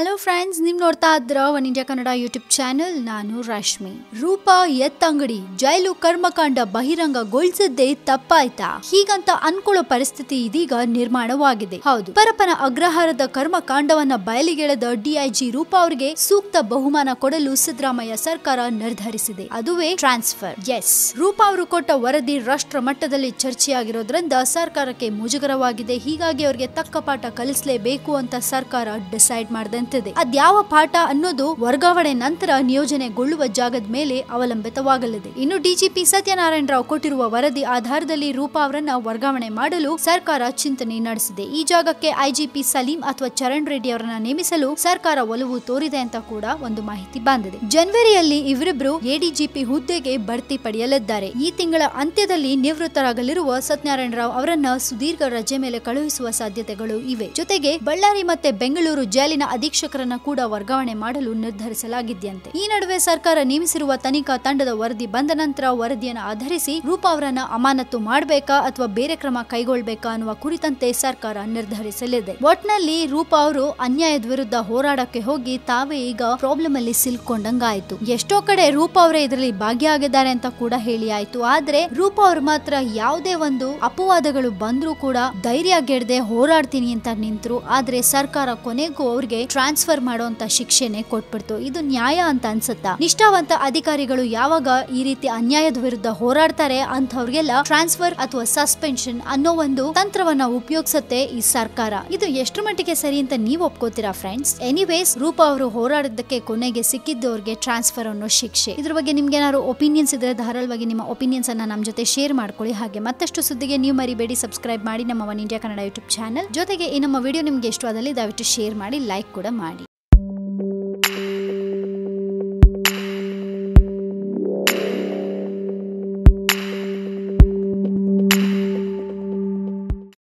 Hello friends ನೀವು ನೋಡ್ತಾ ಇದ್ರ One India Kannada YouTube channel ನಾನು ರಶ್ಮಿ. ರೂಪಾ ಎತ್ತಂಗಡಿ ಜೈಲು ಕರ್ಮಕಾಂಡ ಬಹಿರಂಗಗೊಳಿಸಿದ್ದೇ ತಪ್ಪಾಯ್ತಾ? ಹೀಗಂತ ಅನ್ಕೊಳ್ಳೋ ಪರಿಸ್ಥಿತಿ ಇದೀಗ ನಿರ್ಮಾಣವಾಗಿದೆ. ಹೌದು. ಪರಪನ ಅಗ್ರಹಾರದ ಕರ್ಮಕಾಂಡವನ್ನ ಬಯಲಿಗೆಳೆದ ಡಿಐಜಿ ರೂಪಾ ಅವರಿಗೆ ಸೂಕ್ತ ಬಹುಮಾನ ಕೊಡಲು ಸಿದ್ದರಾಮಯ್ಯ ಸರ್ಕಾರ ನಿರ್ಧರಿಸಿದೆ. ಅದುವೇ ಟ್ರಾನ್ಸ್ಫರ್ ಎಸ್ ರೂಪಾ ಅವರು ಕೊಟ್ಟ ವರದಿ ರಾಷ್ಟ್ರ ಮಟ್ಟದಲ್ಲಿ ಚರ್ಚೆಯಾಗಿರೋದ್ರಿಂದ ಸರ್ಕಾರಕ್ಕೆ ಮುಜುಗರವಾಗಿದೆ. ಹೀಗಾಗಿ ಅವರಿಗೆ ತಕ್ಕ ಪಾಠ ಕಲಿಸಲೇಬೇಕು ಅಂತ ಸರ್ಕಾರ ಡಿಸೈಡ್ ಮಾಡಿದಂತಿದೆ ಅದ್ಯಾವ ಪಾಠ ಅನ್ನೋದು ವರ್ಗಾವಣೆ ನಂತರ ನಿಯೋಜನೆಗೊಳ್ಳುವ ಜಾಗದ ಮೇಲೆ ಅವಲಂಬಿತವಾಗಲಿದೆ. ಇನ್ನು ಡಿಜಿಪಿ ಸತ್ಯನಾರಾಯಣ ರಾವ್ ಕೊಟ್ಟಿರುವ ವರದಿ ಆಧಾರದಲ್ಲಿ ರೂಪಾ ಅವರನ್ನ ವರ್ಗಾವಣೆ ಮಾಡಲು ಸರ್ಕಾರ ಚಿಂತನೆ ನಡೆಸಿದೆ. ಈ ಜಾಗಕ್ಕೆ ಐಜಿಪಿ ಸಲೀಂ ಅಥವಾ ಚರಣ್ ರೆಡ್ಡಿ ಅವರನ್ನ ನೇಮಿಸಲು ಸರ್ಕಾರ ಒಲವು ತೋರಿದೆ ಅಂತ ಕೂಡ ಒಂದು ಮಾಹಿತಿ ಬಂದಿದೆ. ಜನವರಿಯಲ್ಲಿ ಇವರಿಬ್ರು ಎಡಿಜಿಪಿ ಹುದ್ದೆಗೆ ಬಡ್ತಿ ಪಡೆಯಲಿದ್ದಾರೆ. ಈ ತಿಂಗಳ ಅಂತ್ಯದಲ್ಲಿ ನಿವೃತ್ತರಾಗಲಿರುವ ಸತ್ಯನಾರಾಯಣ ರಾವ್ ಅವರನ್ನ ಸುದೀರ್ಘ ರಜೆ ಮೇಲೆ ಕಳುಹಿಸುವ ಸಾಧ್ಯತೆಗಳು ಇವೆ. ಜೊತೆಗೆ ಬಳ್ಳಾರಿ ಮತ್ತೆ ಬೆಂಗಳೂರು ಜೈಲಿನ ಅಧೀಕ್ಷಕರನ್ನ ಕೂಡ ವರ್ಗಾವಣೆ ಮಾಡಲು ನಿರ್ಧರಿಸಲಾಗಿದೆಯಂತೆ. ಈ ನಡುವೆ ಸರ್ಕಾರ ನೇಮಿಸಿರುವ ತನಿಖಾ ತಂಡದ ವರದಿ ಬಂದ ನಂತರ ವರದಿಯನ್ನು ಆಧರಿಸಿ ರೂಪಾ ಅವರನ್ನ ಅಮಾನತು ಮಾಡಬೇಕಾ ಅಥವಾ ಬೇರೆ ಕ್ರಮ ಕೈಗೊಳ್ಳಬೇಕಾ ಅನ್ನುವ ಕುರಿತಂತೆ ಸರ್ಕಾರ ನಿರ್ಧರಿಸಲಿದೆ. ಒಟ್ನಲ್ಲಿ ರೂಪಾ ಅವರು ಅನ್ಯಾಯದ ವಿರುದ್ಧ ಹೋರಾಡಕ್ಕೆ ಹೋಗಿ ತಾವೇ ಈಗ ಪ್ರಾಬ್ಲಮ್ ಅಲ್ಲಿ ಸಿಲ್ಕೊಂಡಂಗಾಯ್ತು. ಎಷ್ಟೋ ಕಡೆ ರೂಪಾ ಅವರೇ ಇದರಲ್ಲಿ ಭಾಗಿಯಾಗಿದ್ದಾರೆ ಅಂತ ಕೂಡ ಹೇಳಿ ಆಯ್ತು ಆದ್ರೆ ರೂಪಾ ಅವರು ಮಾತ್ರ ಯಾವುದೇ ಒಂದು ಅಪವಾದಗಳು ಬಂದ್ರೂ ಕೂಡ ಧೈರ್ಯ ಗೆಡದೆ ಹೋರಾಡ್ತೀನಿ ಅಂತ ನಿಂತರು. ಆದ್ರೆ ಸರ್ಕಾರ ಕೊನೆಗೂ ಅವ್ರಿಗೆ ಟ್ರಾನ್ಸ್ಫರ್ ಮಾಡುವಂತ ಶಿಕ್ಷೆನೆ ಕೊಟ್ಬಿಡ್ತು. ಇದು ನ್ಯಾಯ ಅಂತ ಅನ್ಸುತ್ತಾ? ನಿಷ್ಠಾವಂತ ಅಧಿಕಾರಿಗಳು ಯಾವಾಗ ಈ ರೀತಿ ಅನ್ಯಾಯದ ವಿರುದ್ಧ ಹೋರಾಡ್ತಾರೆ ಅಂತವ್ರಿಗೆಲ್ಲ ಟ್ರಾನ್ಸ್ಫರ್ ಅಥವಾ ಸಸ್ಪೆನ್ಷನ್ ಅನ್ನೋ ಒಂದು ತಂತ್ರವನ್ನ ಉಪಯೋಗಿಸುತ್ತೆ ಈ ಸರ್ಕಾರ. ಇದು ಎಷ್ಟು ಮಟ್ಟಿಗೆ ಸರಿ ಅಂತ ನೀವು ಒಪ್ಕೋತೀರಾ ಫ್ರೆಂಡ್ಸ್? ಎನಿವೇಸ್, ರೂಪ ಅವರು ಹೋರಾಡೋದಕ್ಕೆ ಕೊನೆಗೆ ಸಿಕ್ಕಿದ್ದು ಅವ್ರಿಗೆ ಟ್ರಾನ್ಸ್ಫರ್ ಅನ್ನೋ ಶಿಕ್ಷೆ. ಇದ್ರ ಬಗ್ಗೆ ನಿಮ್ಗೆ ಏನಾದ್ರು ಒಪಿನಿಯನ್ಸ್ ಇದ್ರೆ ಧಾರಾಳವಾಗಿ ನಿಮ್ಮ ಒಪಿನಿಯನ್ಸ್ ಅನ್ನ ನಮ್ಮ ಜೊತೆ ಶೇರ್ ಮಾಡ್ಕೊಳ್ಳಿ. ಹಾಗೆ ಮತ್ತಷ್ಟು ಸುದ್ದಿಗೆ ನೀವು ಮರಿಬೇಡಿ. ಸಬ್ಸ್ಕ್ರೈಬ್ ಮಾಡಿ ನಮ್ಮ One India Kannada YouTube channel. ಜೊತೆಗೆ ಈ ನಮ್ಮ ವಿಡಿಯೋ ನಿಮ್ಗೆ ಇಷ್ಟವಾದಲ್ಲಿ ದಯವಿಟ್ಟು ಶೇರ್ ಮಾಡಿ, ಲೈಕ್ ಕೂಡ ಮಾಡಿ.